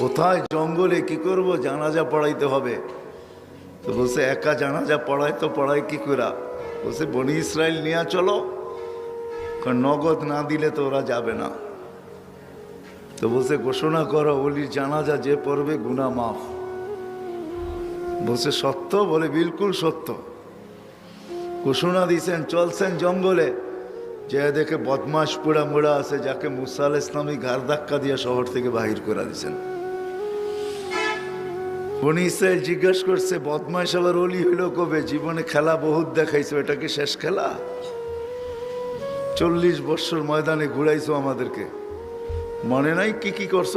কোথায় জঙ্গলে কি করব? জানাজা পড়াইতে হবে। তো বলছে, একা জানাজা পড়াই তো পড়াই কি করা বলছে, বনি ইসরায়েল নিয়ে চলো নগদ না দিলে তো ওরা যাবে না। তো বলছে, ঘোষণা করো বলি জানাজা যে পড়বে গুনা মাফ। বলছে, সত্য? বলে, বিলকুল সত্য। ঘোষণা দিয়েছেন চলছেন জঙ্গলে। যে দেখে বদমাস পোড়া মোড়া আছে, যাকে মুসা আল ইসলামী ঘাড় ধাক্কা দিয়ে শহর থেকে বাহির করে দিয়েছেন বনি ইসরায়েল জিজ্ঞেস করছে বদমাস আবার অলি হইল কবে? জীবনে খেলা বহুত দেখাইছো, এটা কি শেষ খেলা? চল্লিশ বছর ময়দানে ঘুরাইছো আমাদেরকে। মনে নাই কি কি করছ?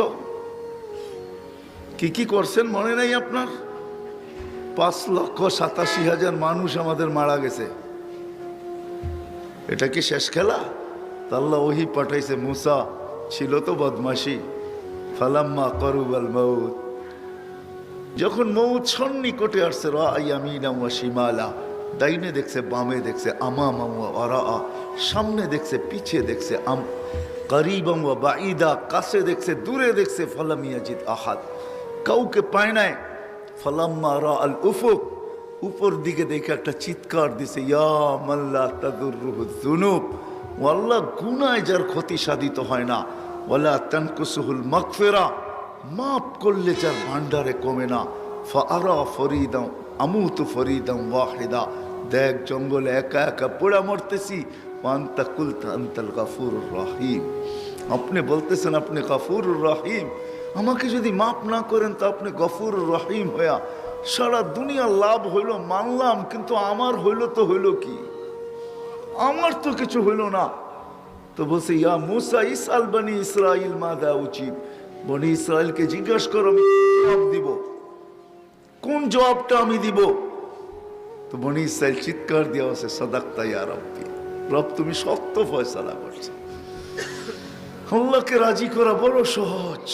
কি কি করছেন মনে নাই আপনার? পাঁচ লক্ষ সাতাশি হাজার মানুষ আমাদের মারা গেছে। এটা কি শেষ খেলা? তাল্লা ওহি পাঠাইছে, মুসা, ছিল তো বদমাসি ফালাম্মা করুবাল মৌত যখন মৌত সন্নিকটে আসছে শিমালা, ডাইনে দেখছে, বামে দেখছে আমা মামা অরা সামনে দেখছে, পিছে দেখছে, আম করিবম ওয়া বাঈদা, কাছে দেখছে, দূরে দেখছে ফালামিয়াজিদ আহাদ। কাউকে পায় নাই। ফালাম্মা রা আল উফুক, উপর দিকে দেখে একটা চিৎকার দিছে, ইয়া মাল্লা তাদুররুহু যুনুব, ওয়াল্লাহ, গুনায় যার ক্ষতি সাধিত হয় না। ওয়ালা তানকুসুহুল মাগফিরা মাফ করলে যার ভান্ডারে কমে না। ফারা ফরিদাম আমুতু ফরিদাম ওয়াহিদা। দেখ জঙ্গলে একা একা পোড়া মরতেছি। পান্তা কুলতা আন্তাল গাফুর রাহিম। আপনি বলতেছেন আপনি গাফুর রাহিম। আমাকে যদি মাফ না করেন তো আপনি গফুর রহিম হইয়া সারা দুনিয়া লাভ হইল, মানলাম, কিন্তু আমার হইল তো হইল কি? আমার তো কিছু হইল না। তো বলছে, ইয়া মুসা ইসাল বনি ইসরাইল মাদা উচিত। বনি ইসরায়েলকে জিজ্ঞাসা করো, আমি জবাব দিব। কোন জবাবটা আমি দিব? তো বনি ইসরায়েল চিৎকার দেওয়া আছে সদাক্তা ইয়া রব্বি, রব তুমি সত্য ফয়সালা করছ। আল্লাহকে রাজি করা বড় সহজ।